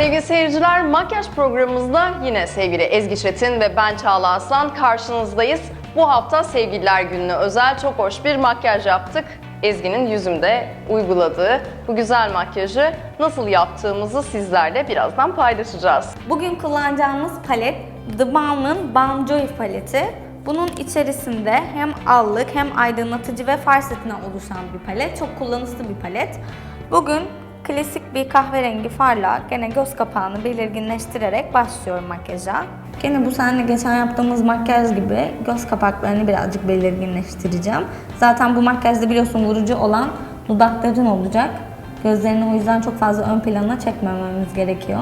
Sevgili seyirciler, makyaj programımızda yine sevgili Ezgi Çetin ve ben Çağla Aslan karşınızdayız. Bu hafta Sevgililer Günü'ne özel çok hoş bir makyaj yaptık. Ezgi'nin yüzümde uyguladığı bu güzel makyajı nasıl yaptığımızı sizlerle birazdan paylaşacağız. Bugün kullanacağımız palet The Balm'ın Balm Joy paleti. Bunun içerisinde hem allık hem aydınlatıcı ve far oluşan bir palet. Çok kullanışlı bir palet. Bugün klasik bir kahverengi farla gene göz kapağını belirginleştirerek başlıyorum makyaja. Gene bu seninle geçen yaptığımız makyaj gibi göz kapaklarını birazcık belirginleştireceğim. Zaten bu makyajda biliyorsun vurucu olan dudakların olacak. Gözlerini o yüzden çok fazla ön plana çekmememiz gerekiyor.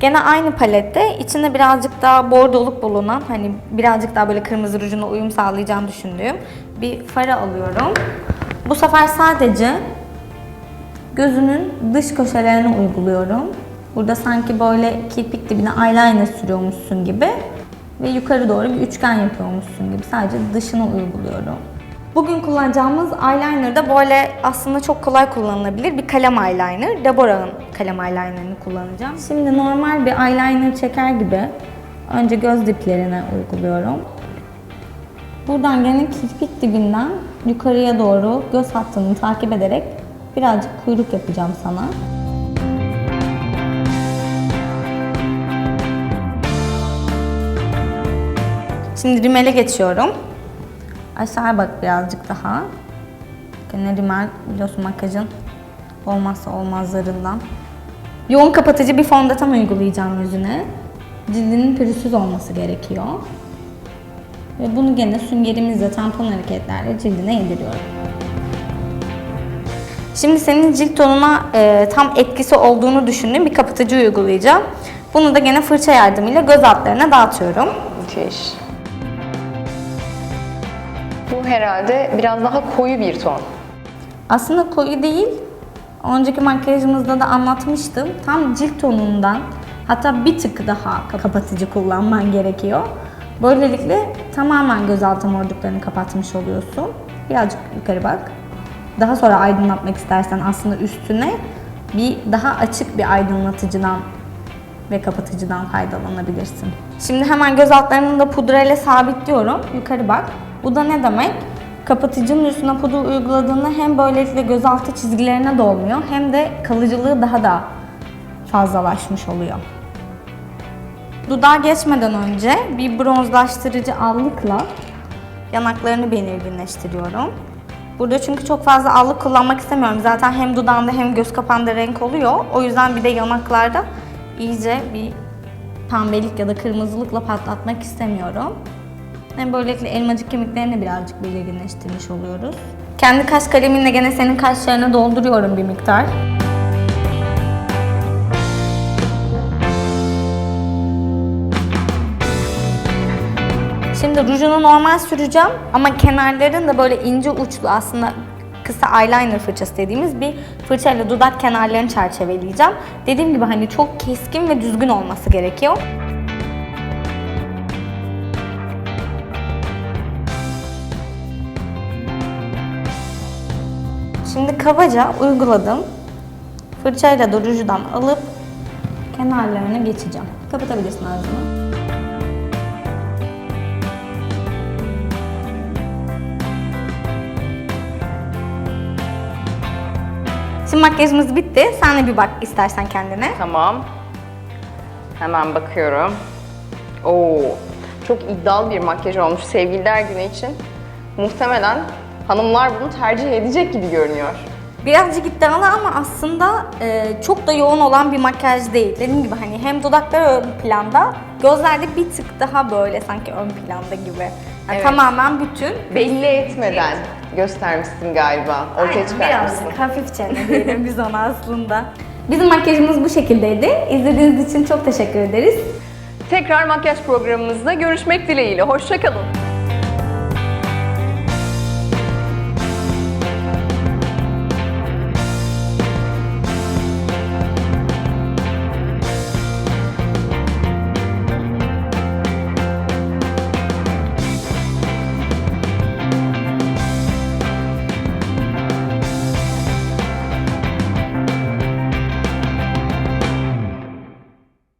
Gene aynı palette içinde birazcık daha bordoluk bulunan hani birazcık daha böyle kırmızı rujuna uyum sağlayacağını düşündüğüm bir farı alıyorum. Bu sefer sadece gözünün dış köşelerine uyguluyorum. Burada sanki böyle kirpik dibine eyeliner sürüyormuşsun gibi ve yukarı doğru bir üçgen yapıyormuşsun gibi sadece dışına uyguluyorum. Bugün kullanacağımız eyeliner da böyle aslında çok kolay kullanılabilir bir kalem eyeliner. Deborah'ın kalem eyelinerini kullanacağım. Şimdi normal bir eyeliner çeker gibi önce göz diplerine uyguluyorum. Buradan gene kirpik dibinden yukarıya doğru göz hattını takip ederek birazcık kuyruk yapacağım sana. Şimdi rimele geçiyorum. Aşağıya bak birazcık daha. Gene rimel biliyorsun makyajın olmazsa olmazlarından. Yoğun kapatıcı bir fondöten uygulayacağım yüzüne. Cildinin pürüzsüz olması gerekiyor. Ve bunu gene süngerimizle tampon hareketlerle cildine yediriyorum. Şimdi senin cilt tonuna e, tam etkisi olduğunu düşündüğüm bir kapatıcı uygulayacağım. Bunu da gene fırça yardımıyla göz altlarına dağıtıyorum. Müthiş. Bu herhalde biraz daha koyu bir ton. Aslında koyu değil. Önceki makyajımızda da anlatmıştım. Tam cilt tonundan hatta bir tık daha kapatıcı kullanman gerekiyor. Böylelikle tamamen gözaltı morduklarını kapatmış oluyorsun. Birazcık yukarı bak. Daha sonra aydınlatmak istersen aslında üstüne bir daha açık bir aydınlatıcıdan ve kapatıcıdan faydalanabilirsin. Şimdi hemen göz altlarını da pudrayla sabitliyorum. Yukarı bak. Bu da ne demek? Kapatıcının üstüne pudra uyguladığında hem böylelikle gözaltı çizgilerine dolmuyor hem de kalıcılığı daha da fazlalaşmış oluyor. Dudağa geçmeden önce bir bronzlaştırıcı allıkla yanaklarını belirginleştiriyorum. Burada çünkü çok fazla allık kullanmak istemiyorum. Zaten hem dudağında hem göz kapağında renk oluyor. O yüzden bir de yanaklarda iyice bir pembelik ya da kırmızılıkla patlatmak istemiyorum. Hem böylelikle elmacık kemiklerini birazcık belirginleştirmiş oluyoruz. Kendi kaş kalemimle gene senin kaşlarına dolduruyorum bir miktar. Şimdi rujunu normal süreceğim ama kenarların da böyle ince uçlu aslında kısa eyeliner fırçası dediğimiz bir fırçayla dudak kenarlarını çerçeveleyeceğim. Dediğim gibi hani çok keskin ve düzgün olması gerekiyor. Şimdi kabaca uyguladım. Fırçayla da rujudan alıp kenarlarına geçeceğim. Kapatabilirsin ağzını. Şimdi makyajımız bitti. Sen de bir bak istersen kendine. Tamam. Hemen bakıyorum. Oo, çok iddialı bir makyaj olmuş sevgililer günü için. Muhtemelen hanımlar bunu tercih edecek gibi görünüyor. Birazcık iddialı ama aslında e, çok da yoğun olan bir makyaj değil. Dediğim gibi hani hem dudaklar ön planda, gözler de bir tık daha böyle sanki ön planda gibi. Yani Evet. Tamamen bütün. Belli etmeden göstermişsin galiba. Ortaya Aynen, çıkartmışsın. birazcık hafifçe ne diyelim biz ona aslında. Bizim makyajımız bu şekildeydi. İzlediğiniz için çok teşekkür ederiz. Tekrar makyaj programımızda görüşmek dileğiyle. Hoşçakalın.